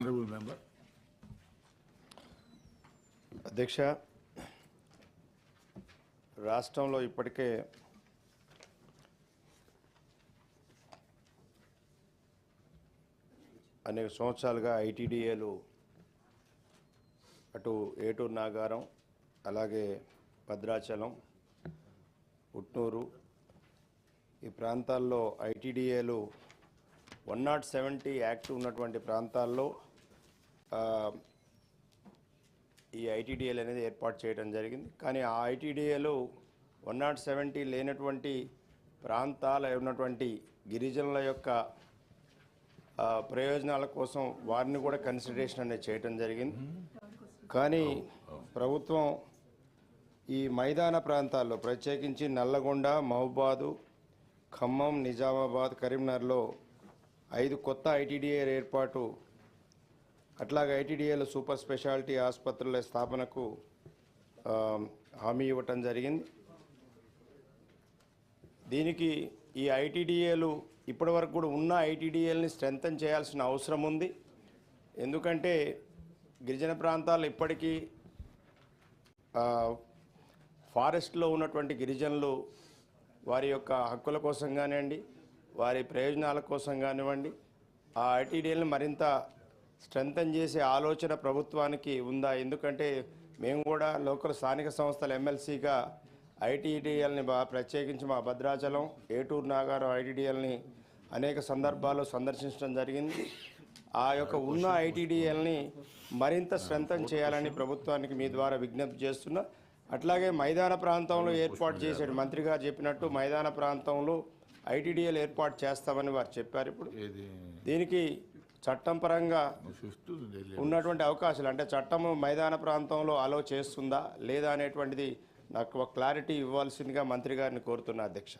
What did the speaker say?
Member. అధ్యక్ష రాష్ట్రంలో ఇప్పటికే అనేక సంవత్సరాలుగా ఐటీడీఏలు అటు ఏటూరు నాగారం అలాగే భద్రాచలం ఉట్నూరు ఈ ప్రాంతాల్లో ఐటీడీఏలు వన్ నాట్ సెవెంటీ యాక్ట్ ఉన్నటువంటి ప్రాంతాల్లో ఈ ఐటీడీఎల్ అనేది ఏర్పాటు చేయడం జరిగింది. కానీ ఆ ఐటీడీఏలు వన్ నాట్ సెవెంటీ లేనటువంటి ప్రాంతాల ఉన్నటువంటి గిరిజనుల యొక్క ప్రయోజనాల కోసం వారిని కూడా కన్సిడరేషన్ అనేది చేయడం జరిగింది. కానీ ప్రభుత్వం ఈ మైదాన ప్రాంతాల్లో ప్రత్యేకించి నల్లగొండ మహబాదు ఖమ్మం నిజామాబాద్ కరీంనగర్లో ఐదు కొత్త ఐటీడీఏ ఏర్పాటు అట్లాగే ఐటీడీఏలో సూపర్ స్పెషాలిటీ ఆసుపత్రుల స్థాపనకు హామీ ఇవ్వటం జరిగింది. దీనికి ఈ ఐటీడీఏలు ఇప్పటివరకు కూడా ఉన్న ఐటీడీఏలని స్ట్రెంగ్తన్ చేయాల్సిన అవసరం ఉంది. ఎందుకంటే గిరిజన ప్రాంతాలు ఇప్పటికీ ఫారెస్ట్లో ఉన్నటువంటి గిరిజనులు వారి యొక్క హక్కుల కోసం కానివ్వండి వారి ప్రయోజనాల కోసం కానివ్వండి ఆ ఐటీడీఎల్ని మరింత స్ట్రెంగ్తన్ చేసే ఆలోచన ప్రభుత్వానికి ఉందా? ఎందుకంటే మేము కూడా లోకల్ స్థానిక సంస్థల ఎమ్మెల్సీగా ఐటీడీఎల్ని బా ప్రత్యేకించి మా భద్రాచలం ఏటూరు నాగారం ఐటీడీఎల్ని అనేక సందర్భాల్లో సందర్శించడం జరిగింది. ఆ యొక్క ఉన్న ఐటీడీఎల్ని మరింత స్ట్రెంగ్తన్ చేయాలని ప్రభుత్వానికి మీ ద్వారా విజ్ఞప్తి చేస్తున్నా. అట్లాగే మైదాన ప్రాంతంలో ఏర్పాటు చేసాడు మంత్రి గారు చెప్పినట్టు మైదాన ప్రాంతంలో ఐటీడీఎల్ ఏర్పాటు చేస్తామని వారు చెప్పారు ఇప్పుడు. దీనికి చట్టం పరంగా ఉన్నటువంటి అవకాశాలు అంటే చట్టము మైదాన ప్రాంతంలో అలో చేస్తుందా లేదా అనేటువంటిది నాకు ఒక క్లారిటీ ఇవ్వాల్సిందిగా మంత్రి గారిని కోరుతున్నా అధ్యక్ష.